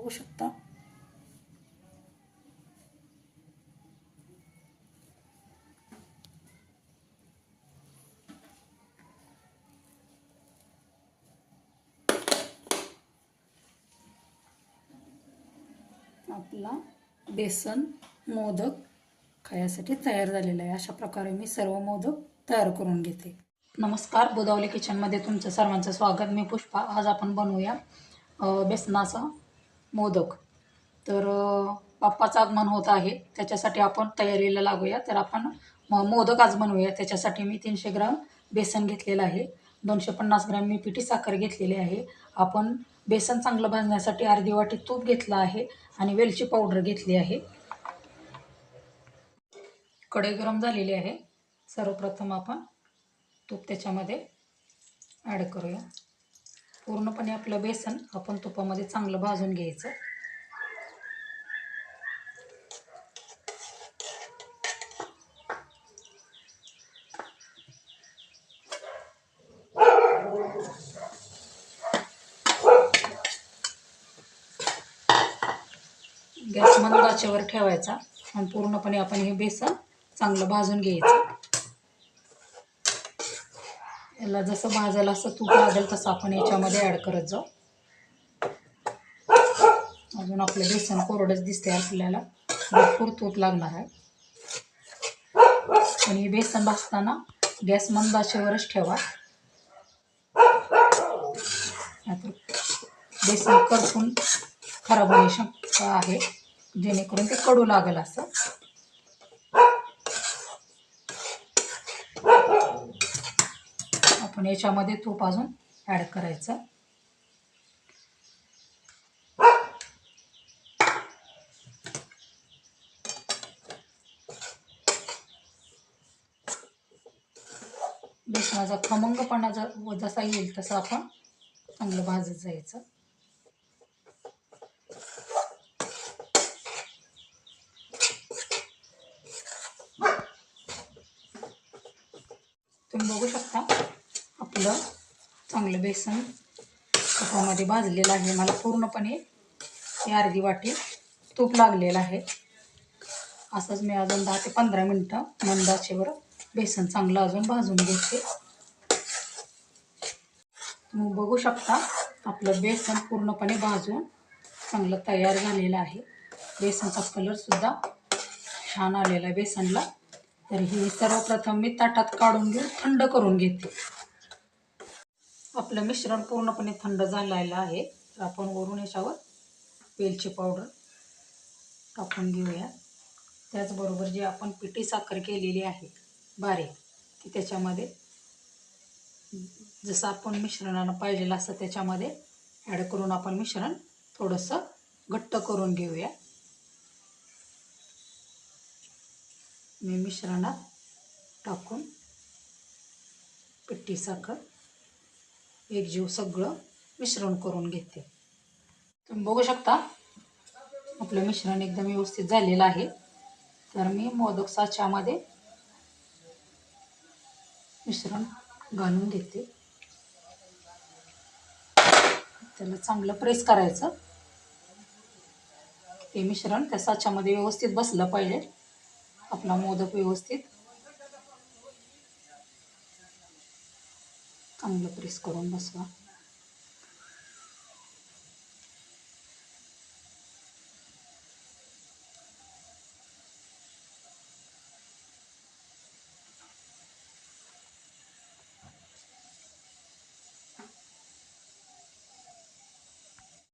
बघू शकता. आपला बेसन मोदक खायासाठी तयार झालेला आहे. अशा प्रकारे मी सर्व मोदक तयार करून घेते. नमस्कार बुदावली किचनमध्ये तुमचं सर्वांचं स्वागत. मी पुष्पा. आज आपण बनवूया बेसनाचा मोदक. तर बाप्पाचं आगमन होत आहे. त्याच्यासाठी आपण तयारीला लागूया. तर आपण म- मोदक आज बनवूया. त्याच्यासाठी मी तीनशे ग्राम बेसन घेतलेलं आहे. दोनशे पन्नास ग्रॅम मी पिठी साखर घेतलेली आहे. आपण बेसन चांगलं भाजण्यासाठी अर्धी वाटी तूप घेतलं आहे आणि वेलची पावडर घेतली आहे. कढई गरम झालेली आहे. सर्वप्रथम आपण तूप त्याच्यामध्ये ॲड करूया. पूर्णपणे आपलं बेसन आपण तुपामध्ये चांगलं भाजून घ्यायचं. गॅस मंदाच्यावर ठेवायचा आणि पूर्णपणे आपण हे बेसन चांगलं भाजून घ्यायचं. याला जसं भाजायला असं तूप लागेल तसं आपण याच्यामध्ये ॲड करत जाऊ. अजून आपलं बेसन कोरडंच दिसते आपल्याला. भरपूर तूप लागणार आहे. आणि बेसन भाजताना गॅस मंद ठेवा. नाहीतर बेसन करपून खराब होण्याची शक्यता आहे. जेणेकरून ते कडू लागेल असं. आपण याच्यामध्ये तूप अजून ॲड करायचं. माझा खमंगपणा जर जसा येईल तसं आपण चांगलं भाजत जायचं. तुम्ही बघू शकता. आपलं चांगलं बेसन तुपामध्ये भाजलेलं आहे. मला पूर्णपणे ही अर्धी वाटी तूप लागलेलं आहे. असंच मी अजून दहा ते पंधरा मिनटं मंदाचेवर बेसन चांगलं अजून भाजून घेते. तुम्ही बघू शकता आपलं बेसन पूर्णपणे भाजून चांगलं तयार झालेलं आहे. बेसनचा कलरसुद्धा छान आलेला आहे बेसनला. तर ही सर्वप्रथम मी ताटात काढून घेऊन थंड करून घेते. आपलं मिश्रण पूर्णपणे थंड झालेलं आहे. तर आपण वरून याच्यावर वेलची पावडर टाकून घेऊया. त्याचबरोबर जी आपण पिठी साखर केलेली आहे बारीक ती त्याच्यामध्ये जसं आपण मिश्रणानं पाहिजेलं असं त्याच्यामध्ये ॲड करून आपण मिश्रण थोडंसं घट्ट करून घेऊया. मी मिश्रणात टाकून पिठी साखर एकजीव सगळं मिश्रण करून घेते. तुम्ही बघू शकता आपलं मिश्रण एकदम व्यवस्थित झालेलं आहे. तर मी मोदक साच्यामध्ये मिश्रण घालून घेते. त्याला चांगलं प्रेस करायचं. ते मिश्रण त्या साच्यामध्ये व्यवस्थित बसलं पाहिजे. आपला मोदक व्यवस्थित चांगलं प्रेस करून बसवा.